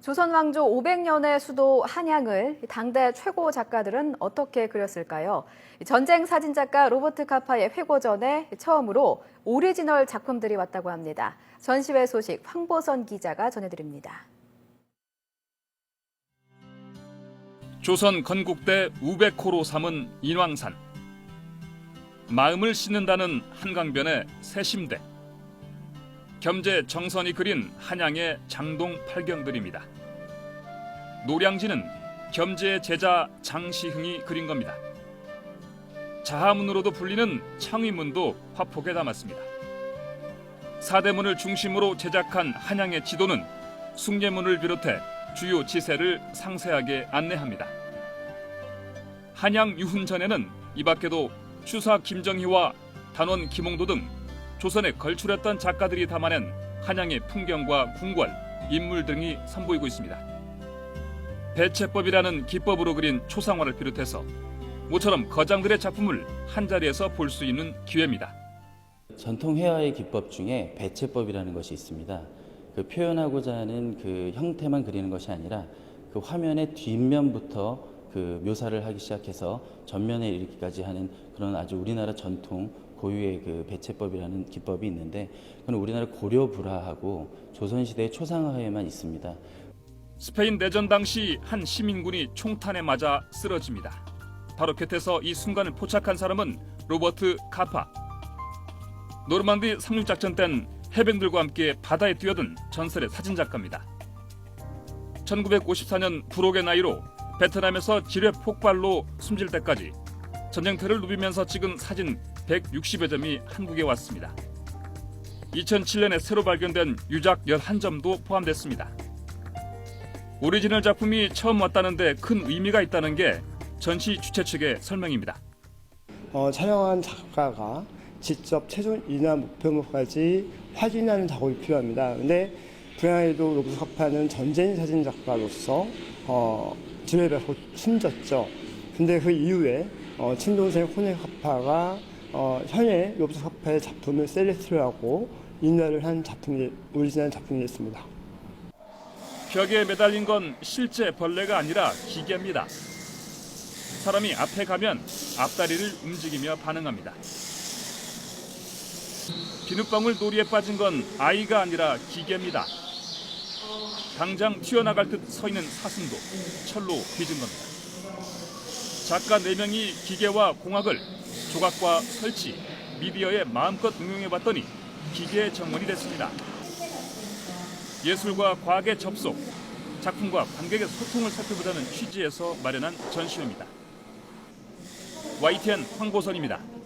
조선 왕조 500년의 수도 한양을 당대 최고 작가들은 어떻게 그렸을까요? 전쟁 사진 작가 로버트 카파의 회고전에 처음으로 오리지널 작품들이 왔다고 합니다. 전시회 소식 황보선 기자가 전해드립니다. 조선 건국대 우백호로 삼은 인왕산 마음을 씻는다는 한강변의 새심대 겸재 정선이 그린 한양의 장동 팔경들입니다. 노량진은 겸재의 제자 장시흥이 그린 겁니다. 자하문으로도 불리는 창의문도 화폭에 담았습니다. 사대문을 중심으로 제작한 한양의 지도는 숭례문을 비롯해 주요 지세를 상세하게 안내합니다. 한양 유훈전에는 이 밖에도 추사 김정희와 단원 김홍도 등 조선에 걸출했던 작가들이 담아낸 한양의 풍경과 궁궐, 인물 등이 선보이고 있습니다. 배채법이라는 기법으로 그린 초상화를 비롯해서 모처럼 거장들의 작품을 한 자리에서 볼 수 있는 기회입니다. 전통 회화의 기법 중에 배채법이라는 것이 있습니다. 그 표현하고자 하는 그 형태만 그리는 것이 아니라 그 화면의 뒷면부터 그 묘사를 하기 시작해서 전면에 이르기까지 하는 그런 아주 우리나라 전통 고유의 그 배채법이라는 기법이 있는데 그건 우리나라 고려 불화하고 조선 시대의 초상화에만 있습니다. 스페인 내전 당시 한 시민군이 총탄에 맞아 쓰러집니다. 바로 곁에서 이 순간을 포착한 사람은 로버트 카파. 노르만디 상륙 작전 땐 해병들과 함께 바다에 뛰어든 전설의 사진작가입니다. 1954년 불혹의 나이로 베트남에서 지뢰 폭발로 숨질 때까지 전쟁터를 누비면서 찍은 사진 160여 점이 한국에 왔습니다. 2007년에 새로 발견된 유작 11점도 포함됐습니다. 오리지널 작품이 처음 왔다는데 큰 의미가 있다는 게 전시 주최 측의 설명입니다. 어, 촬영한 작가가 직접 최종 인화 목표물까지 확인하는 작업이 필요합니다. 근데 불행하게도 로브스 카파는 전쟁 사진 작가로서 어, 지뢰를 곧 숨졌죠. 근데 그 이후에 어, 친동생 호네 카파가 어, 현재 로브스 카파의 작품을 셀렉트하고 인화를 한 작품이 오리지널 작품이 됐습니다. 벽에 매달린 건 실제 벌레가 아니라 기계입니다. 사람이 앞에 가면 앞다리를 움직이며 반응합니다. 비눗방울 놀이에 빠진 건 아이가 아니라 기계입니다. 당장 튀어나갈 듯 서 있는 사슴도 철로 빚은 겁니다. 작가 4명이 기계와 공학을 조각과 설치, 미디어에 마음껏 응용해 봤더니 기계의 정원이 됐습니다. 예술과 과학의 접속, 작품과 관객의 소통을 살펴보자는 취지에서 마련한 전시회입니다. YTN 황보선입니다.